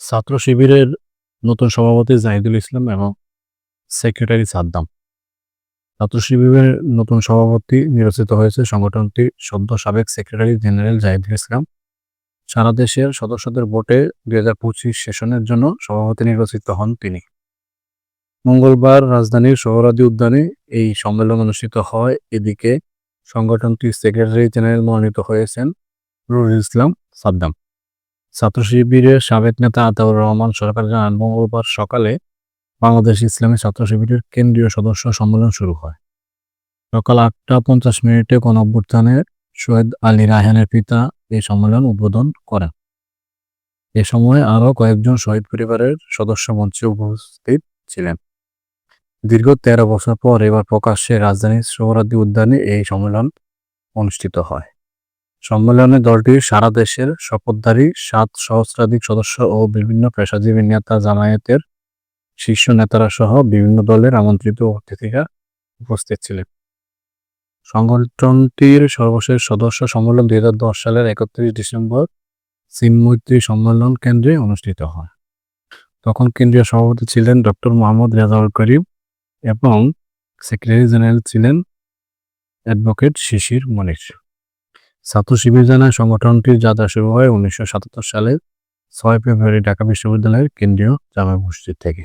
ছাত্র শিবিরের নতুন সভাপতি জাহিদুল ইসলাম এবং সেক্রেটারি সাদ্দাম। ছাত্র শিবিরের নতুন সভাপতি নির্বাচিত হয়েছে সংগঠনটির সদ্য সাবেক সেক্রেটারি জেনারেল জাহিদুল ইসলাম। সারা দেশের সদস্যদের ভোটে দুই হাজার পঁচিশ সেশনের জন্য সভাপতি নির্বাচিত হন তিনি। মঙ্গলবার রাজধানীর সোহরাদি উদ্যানে এই সম্মেলন অনুষ্ঠিত হয়। এদিকে সংগঠনটির সেক্রেটারি জেনারেল মনোনীত হয়েছেন নুরুল ইসলাম সাদ্দাম। ছাত্র শিবিরের সাবেক নেতা আতাউর রহমান সরকার জানান, মঙ্গলবার সকালে বাংলাদেশ ইসলামী ছাত্র শিবিরের কেন্দ্রীয় সদস্য সম্মেলন শুরু হয়। সকাল আটটা পঞ্চাশ মিনিটে গণ অভ্যুত্থানে শহীদ আলী রায়হানের পিতা এই সম্মেলন উদ্বোধন করেন। এ সময় আরও কয়েকজন শহীদ পরিবারের সদস্য মঞ্চে উপস্থিত ছিলেন। দীর্ঘ তেরো বছর পর এবার প্রকাশ্যে রাজধানীর সোহরাদি উদ্যানে এই সম্মেলন অনুষ্ঠিত হয়। সম্মেলনে দলটির সারা দেশের শপথধারী সাত সহস্রাধিক সদস্য ও বিভিন্ন পেশাজীবী নেতা, জামায়াতের শীর্ষ নেতারা সহ বিভিন্ন দলের আমন্ত্রিত অতিথিরা উপস্থিত ছিলেন। সংগঠনটির সর্বশেষ সদস্য সম্মেলন দুই হাজার দশ সালের একত্রিশ ডিসেম্বর সিনমৈত্রী সম্মেলন কেন্দ্রে অনুষ্ঠিত হয়। তখন কেন্দ্রীয় সভাপতি ছিলেন ডক্টর মোহাম্মদ রেজাউল করিম এবং সেক্রেটারি জেনারেল ছিলেন অ্যাডভোকেট শিশির মনির। ছাত্র শিবির জানায় সংগঠনটির যাত্রা শুরু হয় উনিশশো সালের ছয় ফেব্রুয়ারি ঢাকা বিশ্ববিদ্যালয়ের কেন্দ্রীয় জামা মসজিদ থেকে।